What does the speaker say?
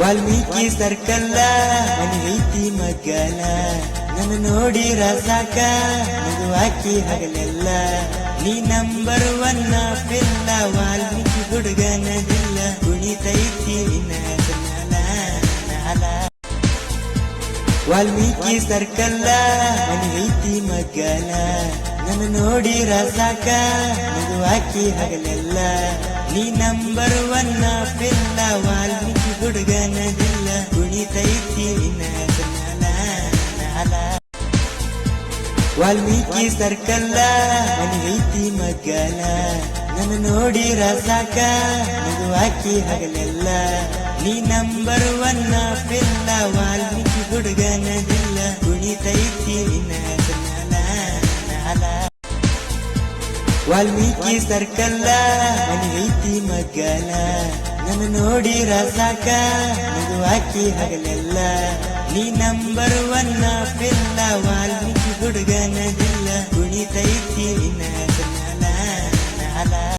ವಾಲ್ಮೀಕಿ ಸರ್ಕಲ್ಲ, ಮನಿ ಐತಿ ನನ್ನ ನೋಡಿ ರಸಾಕ ಮಗುವಾಕಿ ಹಗಲೆಲ್ಲ. ನೀ ನಂಬರ್ ಒನ್ನ ಪಿಲ್ಲ ವಾಲ್ಮೀಕಿ ಹುಡುಗನದಿಲ್ಲ ಕುಣಿತೈತಿ ನಾಲ. ವಾಲ್ಮೀಕಿ ಸರ್ಕಲ್ಲ, ಮನಿ ಐತಿ ಮಗ್ಗಲ. ನನ್ನ ನೋಡಿ ರಸಾಕ ಮಗುವಾಕಿ ಹಗಲೆಲ್ಲ. ನೀ ನಂಬರ್ ಒನ್ನ ಪಿಲ್ಲ ವಾಲ್ಮೀಕಿ ವಾಲ್ಮೀಕಿ ಸರ್ಕಲ್ಲ, ಮನಿ ಐತಿ ಮಗ್ಗಲ. ನನ್ನ ನೋಡಿ ರಸಾಕ ಹಾಕಿ ಹಗಲೆಲ್ಲ. ನೀ ನಂಬರ್ ಒನ್ನ ಪಿಲ್ಲ ವಾಲ್ಮೀಕಿ ಹುಡುಗನದಿಲ್ಲ. ಕುಣಿತೈತಿ ನಿನ್ನ ವಾಲ್ಮೀಕಿ ಸರ್ಕಲ್ಲ, ಮನೆ ಐತಿ ಮಗ್ಗಲ ನನ್ನ ನೋಡಿ ರಸಾಕ ಹಾಕಿ ಹಗಲೆಲ್ಲ. ನೀ ನಂಬರ್ ಒನ್ನ ಪಿಲ್ಲ ವಾಲ್ಮೀಕಿ ಹುಡುಗನದಿಲ್ಲ ಕುಣಿತೈತಿ ನಿನ್ನ